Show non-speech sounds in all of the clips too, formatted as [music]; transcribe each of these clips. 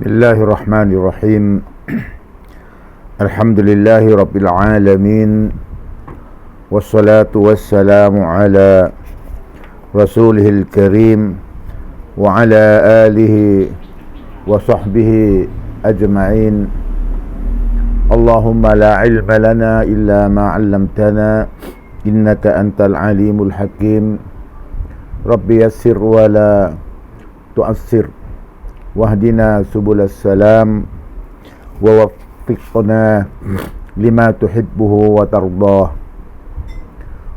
بسم الله الرحمن الرحيم. [clears throat] الحمد لله رب العالمين والصلاة والسلام على رسوله الكريم وعلى آله وصحبه أجمعين. اللهم لا علم لنا إلا ما علمتنا إنك أنت العليم الحكيم. رب يسر ولا تؤثر واهدنا سبل السلام ووفقنا لما تحبه وترضاه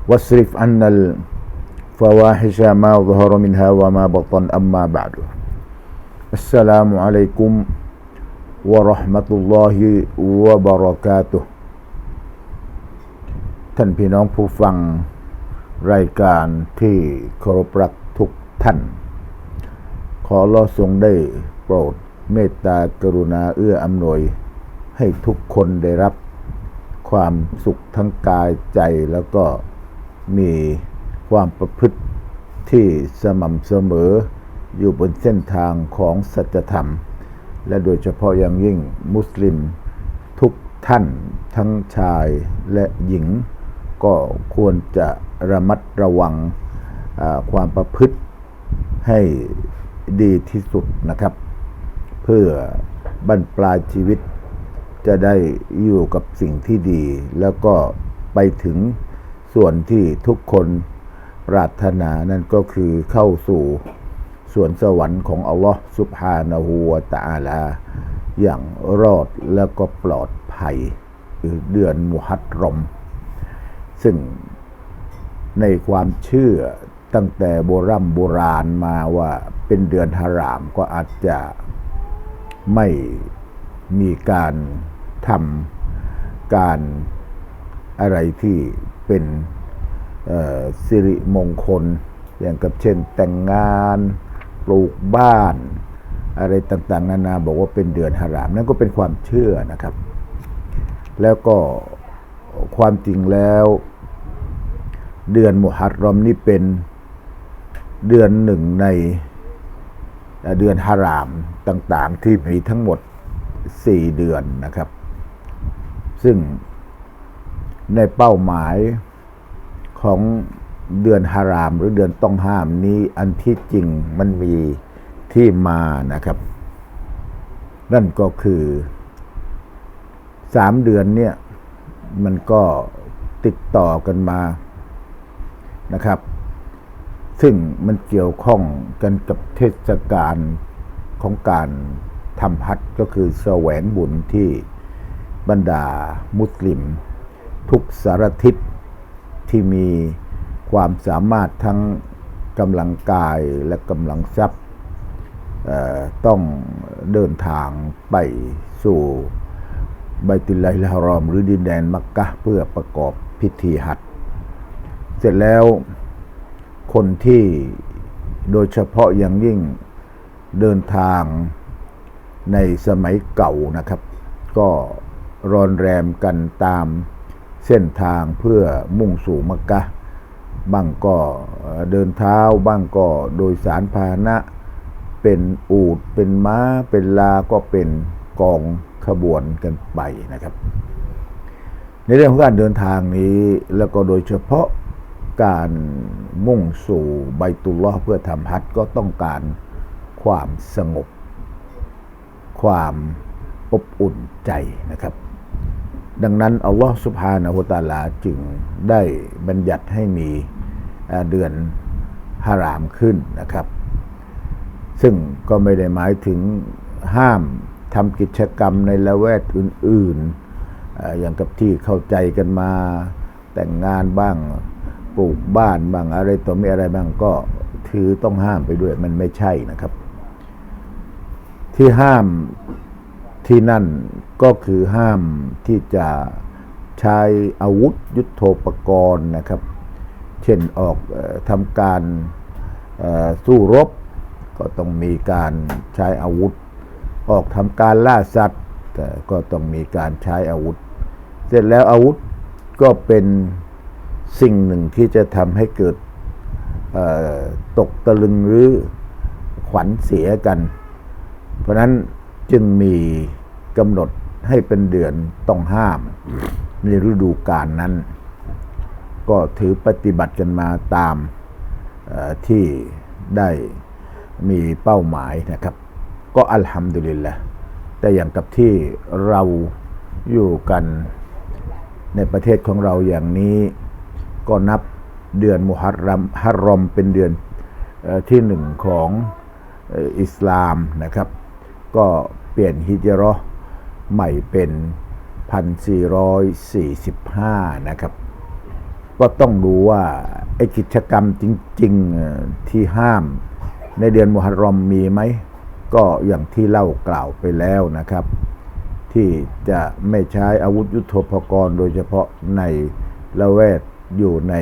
واصرف عنا الفواحش ما ظهر منها وما بطن أما بعد السلام عليكم ورحمة الله وبركاته ท่านพี่น้องผู้ฟังรายการที่เคารพรักทุกท่าน ขอรอทรงได้โปรดเมตตากรุณาเอื้ออำนวย ให้ทุกคนได้รับความสุขทั้งกายใจแล้วก็มีความประพฤติที่สม่ำเสมออยู่บนเส้นทางของสัจธรรม และโดยเฉพาะอย่างยิ่งมุสลิมทุกท่านทั้งชายและหญิง ก็ควรจะระมัดระวังความประพฤติให้ ดีที่สุดนะครับ เพื่อบรรปลายชีวิตจะได้อยู่กับสิ่งที่ดี แล้วก็ไปถึงส่วนที่ทุกคนปรารถนานั่นก็คือเข้าสู่ส่วนสวรรค์ของอัลลอฮ์สุบฮานะฮูวตะอาลา อย่างรอดแล้วก็ปลอดภัยเดือนมุฮัรรม ซึ่งในความเชื่อตั้งแต่โบรโบราณมาว่า เป็นเดือนฮารามก็อาจจะไม่มีการทำการอะไรที่เป็นสิริมงคล อย่างกับเช่นแต่งงานปลูกบ้าน อะไรต่างๆ นานาบอกว่าเป็นเดือนฮาราม นั่นก็เป็นความเชื่อนะครับ แล้วก็ความจริงแล้วเดือนมุฮัรรอมนี่เป็นเดือนหนึ่งใน เดือนฮารามต่างๆที่มีทั้งหมด 4 เดือนนะครับ ซึ่งในเป้าหมายของเดือนฮารามหรือเดือนต้องห้ามนี้อันที่จริงมันมีที่มานะครับ นั่นก็คือสามเดือนเนี่ยมันก็ติดต่อกันมานะครับ ซึ่งมันเกี่ยวข้องกันกับเทศกาลของการทำฮัจก็คือแสวงบุญที่บรรดามุสลิม ทุกสารทิศที่มีความสามารถทั้งกำลังกายและกำลังทรัพย์ต้องเดินทางไปสู่ไบตุลลาฮิลารอมหรือดินแดนมักกะเพื่อประกอบพิธีฮัจญ์เสร็จแล้ว คนที่โดยเฉพาะอย่างยิ่งเดินทางในสมัยเก่านะครับ ก็รอนแรมกันตามเส้นทางเพื่อมุ่งสู่มักกะบ้างก็เอ่อเดินเท้าบ้างก็โดยสารพาหนะ เป็นอูดเป็นม้า เป็นลาก็เป็นกองขบวนกันไปนะครับ ในเรื่องของการเดินทางนี้แล้วก็โดยเฉพาะ การมุ่งสู่ไบตุลลอเพื่อทำฮัจญ์ก็ต้องการความสงบ ความอบอุ่นใจนะครับ ดังนั้น อัลลอฮ์สุบฮานะฮูวตาลาจึงได้บัญญัติให้มีเดือนฮารามขึ้นนะครับ ซึ่งก็ไม่ได้หมายถึงห้ามทำกิจกรรมในละแวกอื่นๆออย่างกับที่เข้าใจกันมาแต่งงานบ้าง ปลูกบ้านบ้างอะไรต่อมีอะไรบ้างก็ถือต้องห้ามไปด้วย มันไม่ใช่นะครับ ที่ห้ามที่นั่นก็คือห้ามที่จะใช้อาวุธยุโทโธปกรณ์นะครับ เช่นออกออทำการสู้รบ ก็ต้องมีการใช้อาวุธ ออกทำการล่าสัตว์แต่ก็ต้องมีการใช้อาวุธ เสร็จแล้วอาวุธก็เป็น สิ่งหนึ่งที่จะทำให้เกิดตกตะลึงหรือขวัญเสียกัน เพราะนั้นจึงมีกำหนดให้เป็นเดือนต้องห้าม ในฤดูกาลนั้น ก็ถือปฏิบัติกันมาตามที่ได้มีเป้าหมายนะครับ ก็อัลฮัมดุลิลละแต่อย่างกับที่เราอยู่กันในประเทศของเราอย่างนี้ ก็นับเดือนมุฮัรรัมฮัรรอมเป็นเดือนที่หนึ่งของอิสลามนะครับ ก็เปลี่ยนฮิจราะห์ใหม่เป็น 1445 นะครับ ก็ต้องดูว่าไอ้กิจกรรมจริง ๆที่ห้ามในเดือนมุฮัรรอมมีไหม ก็อย่างที่เล่ากล่าวไปแล้วนะครับ ที่จะไม่ใช้อาวุธยุโทโธปกรณ์ โดยเฉพาะในละแวก อยู่ใน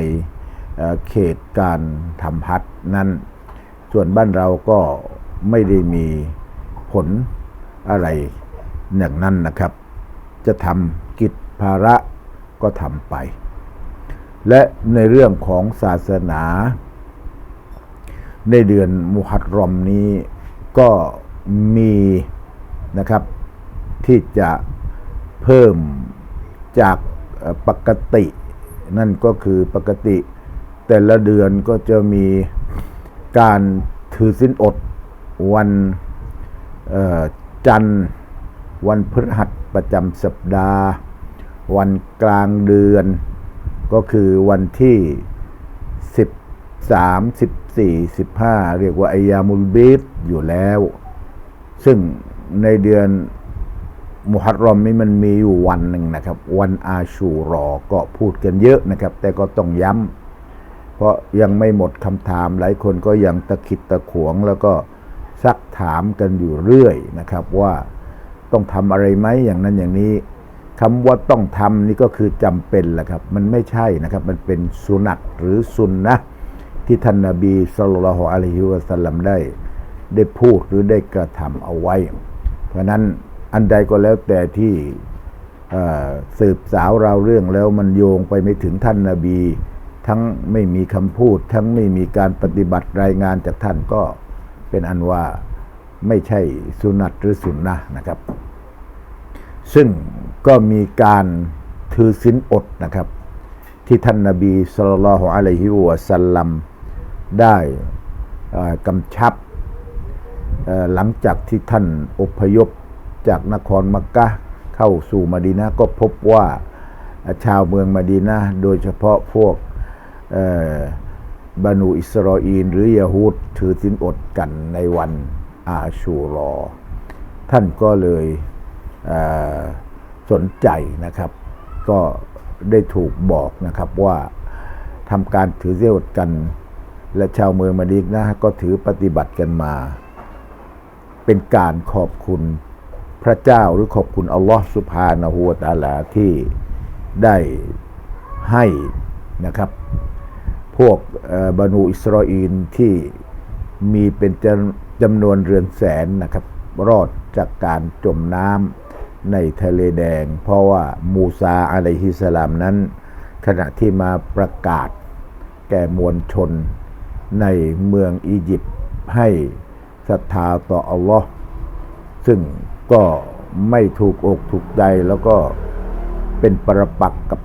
เเขตการทำพัดนั้น ส่วนบ้านเราก็ไม่ได้มีผลอะไรอย่างนั้นนะครับ จะทำกิจภาระก็ทำไป และในเรื่องของศาสนา ในเดือนมุฮัรรอมนี้ก็มีนะครับที่จะเพิ่มจากปกติ นั่นก็คือปกติ แต่ละเดือนก็จะมีการถือสินอดวันจันทร์ วันพฤหัสประจำสัปดาห์ วันกลางเดือน ก็คือวันที่ 13 14 15 เรียกว่าอายามุลบีดอยู่แล้ว ซึ่งในเดือน มุฮัรรอมนี้มันมีอยู่วันหนึ่งนะครับ วันอาชูรอก็พูดกันเยอะนะครับ แต่ก็ต้องย้ำเพราะยังไม่หมดคำถามหลายคนก็ยังตะขิดตะขวง แล้วก็ซักถามกันอยู่เรื่อยนะครับว่าต้องทำอะไรไหมอย่างนั้นอย่างนี้คำว่าต้องทำนี่ก็คือจำเป็นแหละครับ มันไม่ใช่นะครับ มันเป็นสุนัตหรือสุนนะที่ท่านนาบีสุลต่านละอะลัยฮิวะสัลลัมได้ ได้พูดหรือได้กระทำเอาไว้ เพราะนั้น อันใดก็แล้วแต่ที่สืบสาวเราวเรื่องแล้วมันโยงไปไม่ถึงท่านนาบี ทั้งไม่มีคำพูด ทั้งไม่มีการปฏิบัติรายงานจากท่านก็เป็นอันว่าไม่ใช่สุนัตหรือสุนนะนะครับ ซึ่งก็มีการถือศีลอดนะครับ ที่ท่านนาบีสุลต่านละฮ์อะลัยฮิวะสัลลัมได้กำชับหลังจากที่ท่านอพยพ จากนครมักกะเข้าสู่มะดีนะก็พบว่าชาวเมืองมะดีนะโดยเฉพาะพวกบานูอิสราเอลหรือยะฮูดถือศีลอดกันในวันอาชูรอ ท่านก็เลยเสนใจนะครับ ก็ได้ถูกบอกนะครับว่าทำการถือเสียอดกัน และชาวเมืองมาดีนะก็ถือปฏิบัติกันมา เป็นการขอบคุณ พระเจ้าหรือขอบคุณอัลลอฮ์สุภาณหูวตาลาที่ได้ให้นะครับ พวกเอ่อบานูอิสราเอลที่มีเป็นจำจำนวนเรือนแสนนะครับ รอดจากการจมน้ำในทะเลแดง เพราะว่ามูซาอะลัยฮิสสลามนั้น ขณะที่มาประกาศแก่มวลชนในเมืองอียิปต์ให้ศรัทธาต่ออัลลอฮ์ซึ่ง ก็ไม่ถูกอกถูกใจแล้วก็เป็นปรปักกับ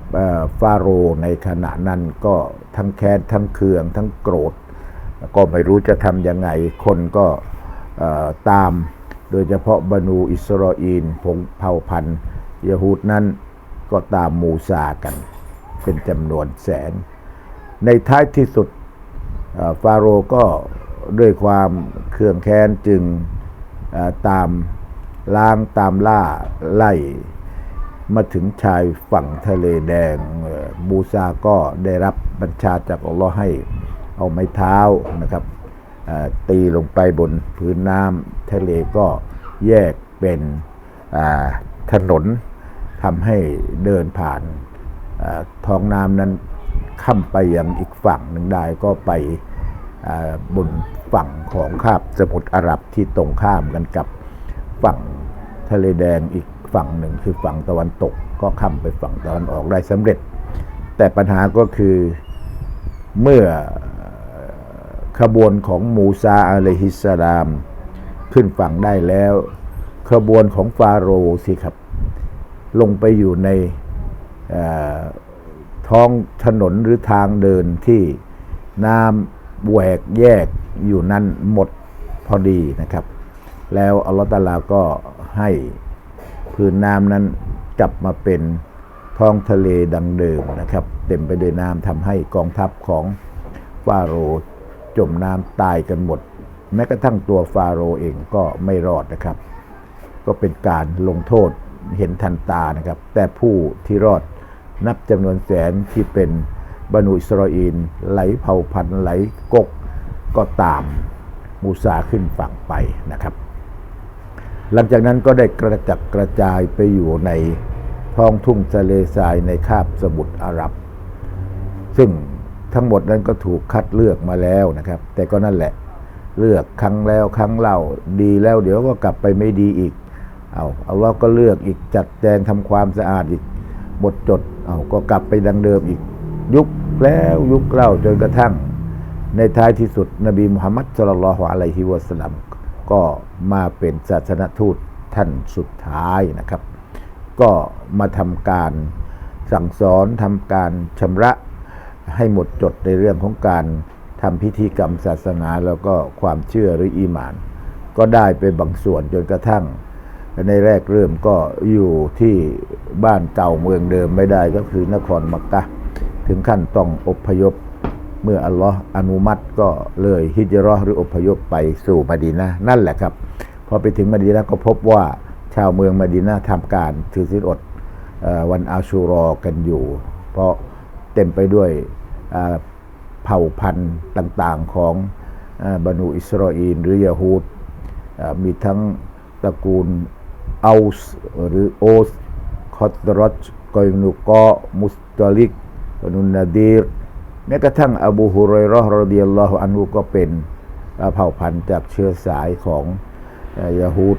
ฟาโรห์ในขณะนั้นก็ทั้งแค้นทั้งเคือง ทั้งโกรธ ก็ไม่รู้จะทำยังไง คนก็ตามโดยเฉพาะบรนูอิสราเอลผงเผ่าพันธุ์ยะฮูดนั้นก็ตามมูซากัน เป็นจำนวนแสน ในท้ายที่สุดฟาโรห์ก็ด้วยความเคืองแค้นจึงตาม ล้างตามล่าไล่มาถึงชายฝั่งทะเลแดงมูซาก็ได้รับบัญชาจากอัลลอฮ์ให้เอาไม้เท้านะครับตีลงไปบนพื้นน้ำทะเลก็แยกเป็นถนนทำให้เดินผ่านท้องน้ำนั้นข้ามไปยังอีกฝั่งหนึ่งได้ก็ไปบนฝั่งของคาบสมุทรอาหรับที่ตรงข้ามกันกับ ฝั่งทะเลแดงอีกฝั่งหนึ่งคือฝั่งตะวันตกก็ข้ามไปฝั่งตะวันออกได้สำเร็จ แต่ปัญหาก็คือเมื่อขบวนของมูซาอะลัยฮิสสลาม ขึ้นฝั่งได้แล้ว ขบวนของฟาโรห์สิครับ ลงไปอยู่ในท้องถนนหรือทางเดินที่น้ำแหวกแยกอยู่นั้นหมดพอดีนะครับ แล้วอัลลอฮฺตาลาก็ให้พื้นน้ำนั้นกลับมาเป็นท้องทะเลดังเดิมนะครับ เต็มไปด้วยน้ำทำให้กองทัพของฟาโรห์จมน้ำตายกันหมด แม้กระทั่งตัวฟาโรห์เองก็ไม่รอดนะครับ ก็เป็นการลงโทษเห็นทันตานะครับ แต่ผู้ที่รอดนับจำนวนแสนที่เป็นบรรนุอิสราเอลไหลเผ่าพันธุ์ไหลกกก็ตามมูซาขึ้นฝั่งไปนะครับ หลังจากนั้นก็ได้กระจัดกระจายไปอยู่ในท้องทุ่งทะเลทรายในคาบสมุทรอาหรับ ซึ่งทั้งหมดนั้นก็ถูกคัดเลือกมาแล้วนะครับ แต่ก็นั่นแหละเลือกครั้งแล้วครั้งเล่าดีแล้วเดี๋ยวก็กลับไปไม่ดีอีก เอาเอาเราก็เลือกอีกจัดแจงทำความสะอาดอีกหมดจดเอาก็กลับไปดังเดิมอีก ยุคแล้วยุคเล่าจนกระทั่ง ในท้ายที่สุดนบีมุฮัมมัดสุลลัลฮุอะลัยฮิวะสลลัม ก็มาเป็นศาสนทูตท่านสุดท้ายนะครับ ก็มาทำการสั่งสอนทำการชำระให้หมดจดในเรื่องของการทำพิธีกรรมศาสนาแล้วก็ความเชื่อหรืออีหมาน ก็ได้ไปบางส่วนจนกระทั่ง ในแรกเริ่มก็อยู่ที่บ้านเก่าเมืองเดิมไม่ได้ก็คือนครมักกะ ถึงขั้นต้องอพยพ เมื่ออัลลอฮ์อนุมัติก็เลยฮิจราะห์หรืออพยพไปสู่มะดีนะนั่นแหละครับ พอไปถึงมะดีนะก็พบว่าชาวเมืองมะดีนะทำการถือศีลอดวันอาชูรอกันอยู่ เพราะเต็มไปด้วยเผ่าพันธุ์ต่างๆของบรรนูอิสราเอลหรือยาฮูดมีทั้งตระกูลอัส์หรือโอสคอตรอชกอยนุกอมุสตอลิกบนุนนาดีร แม้กระทั่งอบูฮุไรเราะห์รดิยัลลอฮุอันุก็เป็นเผ่าพันธุ์จากเชื้อสายของยาฮูด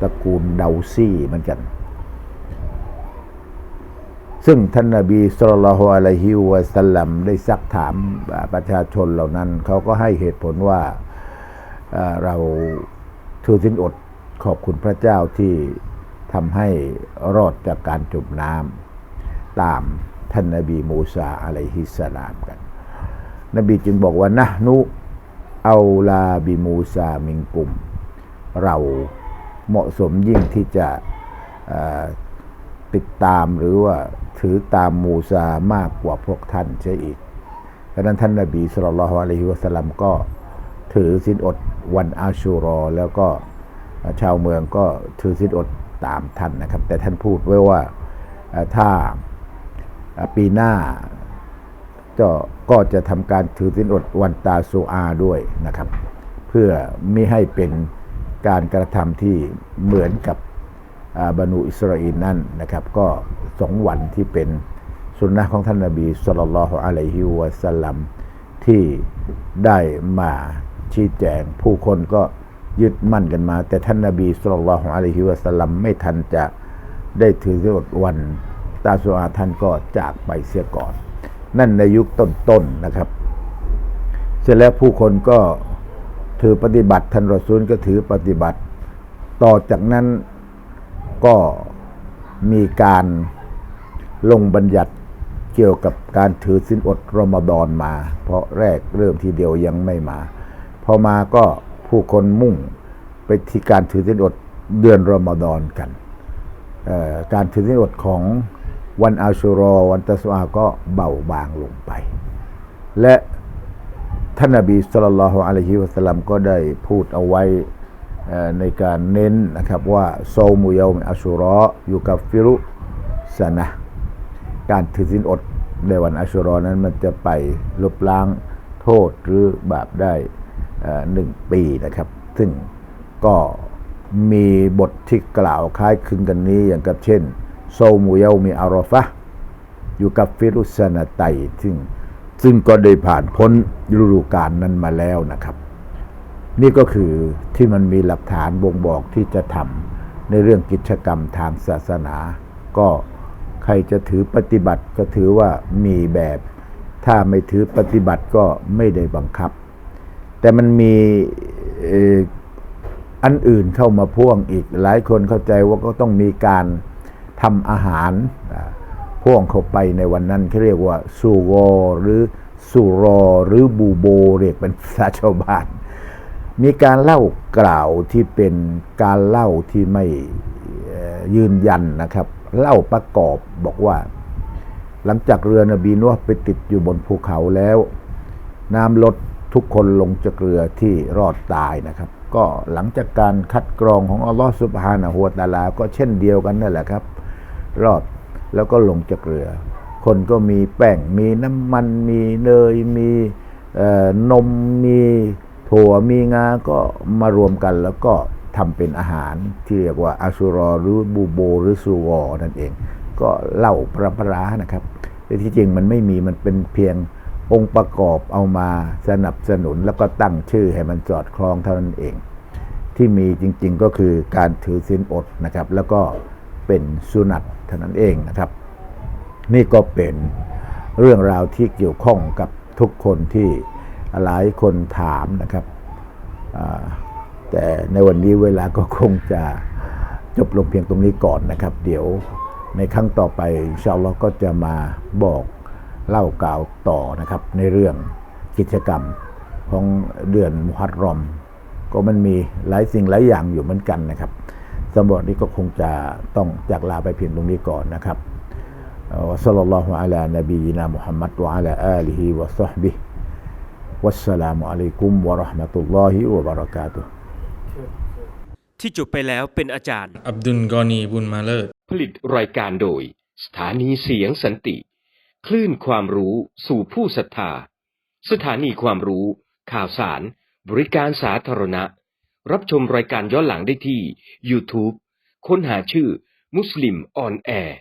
ตระกูลดาวซี่เหมือนกัน ซึ่งท่านนาบีสุลต่านละฮ์อะลัยฮิวะสัลลัมได้ซักถามประชาชนเหล่านั้น เขาก็ให้เหตุผลว่าอ่าเราถือสินอดขอบคุณพระเจ้าที่ทำให้รอดจากการจมน้ำตาม ท่านนาบีมูซาอะลัยฮิสสลามกัน นบีจึงบอกว่านะนุเอาลาบิมูซามิงกุม เราเหมาะสมยิ่งที่จะติดตามหรือว่าถือตามมูซามากกว่าพวกท่านใช่อีกดังนั้นท่านนบีสุลต่านละฮ์อะลัยฮิวะสลลัมก็ถือสินอดวันอาชูรอ แล้วก็ชาวเมืองก็ถือสินอดตามท่านนะครับ แต่ท่านพูดไว้ว่าถ้า ปีหน้าก็ก็จะทำการถือศีลอดวันตาซูอาด้วยนะครับ เพื่อไม่ให้เป็นการกระทำที่เหมือนกับบรรนูอิสราเอลนั่นนะครับ ก็สองวันที่เป็นสุนนะของท่านนาบีสุลต่านอะลัยฮิวะสัลลัมที่ได้มาชี้แจงผู้คนก็ยึดมั่นกันมา แต่ท่านนาบีสุลต่านอะลัยฮิวะสัลลัมไม่ทันจะได้ถือศีลอดวัน ตาซูอาท่านก็จากไปเสียก่อน นั่นในยุคต้นๆนนะครับ เสร็จแล้วผู้คนก็ถือปฏิบัติท่านรอซูลก็ถือปฏิบัติ ต่อจากนั้นก็มีการลงบัญญัติเกี่ยวกับการถือสินอดรอมฎอนมา เพราะแรกเริ่มทีเดียวยังไม่มา พอมาก็ผู้คนมุ่งไปที่การถือสินอดเดือนรอมฎอนกัน การถือศีลอดของ วันอาชูรอวันตัสวาก็เบาบางลงไป และท่านนบีสุลต่านละฮ์อะลัยฮิวะสัลลัมก็ได้พูดเอาไว้ในการเน้นนะครับว่าโซมุยามิอาชูรออยู่กับฟิรุสนะการถือศีลอดในวันอาชูรอนั้นมันจะไปลบล้างโทษหรือบาปได้หนึ่งปีนะครับ ซึ่งก็มีบทที่กล่าวคล้ายคลึงกันนี้อย่างกับเช่น โซมุเยามีอารอฟะอยู่กับฟิรุสนาไตซึ่งซึ่งก็ได้ผ่านพ้นฤดูกาลนั้นมาแล้วนะครับ นี่ก็คือที่มันมีหลักฐานบ่งบอกที่จะทำในเรื่องกิจกรรมทางศาสนา ก็ใครจะถือปฏิบัติก็ถือว่ามีแบบ ถ้าไม่ถือปฏิบัติก็ไม่ได้บังคับ แต่มันมีอันอื่นเข้ามาพ่วงอีกหลายคนเข้าใจว่าก็ต้องมีการ ทำอาหารพ่วงเข้าไปในวันนั้นเขาเรียกว่าสูวอหรือสุรอหรือบูโบเรียกเป็นภาษาชาวบ้าน มีการเล่ากล่าวที่เป็นการเล่าที่ไม่ยืนยันนะครับ เล่าประกอบบอกว่า หลังจากเรือนบีนัวไปติดอยู่บนภูเขาแล้ว น้ำลดทุกคนลงจากเรือที่รอดตายนะครับ ก็หลังจากการคัดกรองของอัลลอฮฺสุบฮานะฮูวตาลา ก็เช่นเดียวกันนั่นแหละครับ รอดแล้วก็ลงจากเรือ คนก็มีแป้งมีน้ำมันมีเนยมีนมมีถั่วมีงา ก็มารวมกันแล้วก็ทำเป็นอาหารที่เรียกว่าอาชูรอหรือบูโบหรือซูวอนั่นเอง ก็เล่าพระพรานะครับแต่ที่จริงมันไม่มีมันเป็นเพียงองค์ประกอบเอามาสนับสนุนแล้วก็ตั้งชื่อให้มันสอดคล้องเท่านั้นเอง ที่มีจริงๆก็คือการถือศีลอดนะครับ แล้วก็ เป็นสุนัตเท่านั้นเองนะครับ นี่ก็เป็นเรื่องราวที่เกี่ยวข้องกับทุกคนที่หลายคนถามนะครับ แต่ในวันนี้เวลาก็คงจะจบลงเพียงตรงนี้ก่อนนะครับ เดี๋ยวในครั้งต่อไปชาอัลลอฮ์ก็จะมาบอกเล่ากล่าวต่อนะครับ ในเรื่องกิจกรรมของเดือนมุฮัรรอม ก็มันมีหลายสิ่งหลายอย่างอยู่เหมือนกันนะครับ สำหรับนี้ก็คงจะต้องจากลาไปเพียงตรงนี้ก่อนนะครับวะซัลลัลลอฮุอะลานบีนามุฮัมมัดวะอะลาอาลีฮิวะซอฮบิวัสสลามุอะลัยกุมวะราะห์มะตุลลอฮิวะบะเราะกาตุที่จบไปแล้วเป็นอาจารย์ อับดุลกอนีบุญมาเลิศผลิตรายการโดย สถานีเสียงสันติ คลื่นความรู้สู่ผู้ศรัทธา สถานีความรู้ ข่าวสาร บริการสาธารณะ รับชมรายการย้อนหลังได้ที่ YouTube ค้นหาชื่อมุสลิมออนแอร์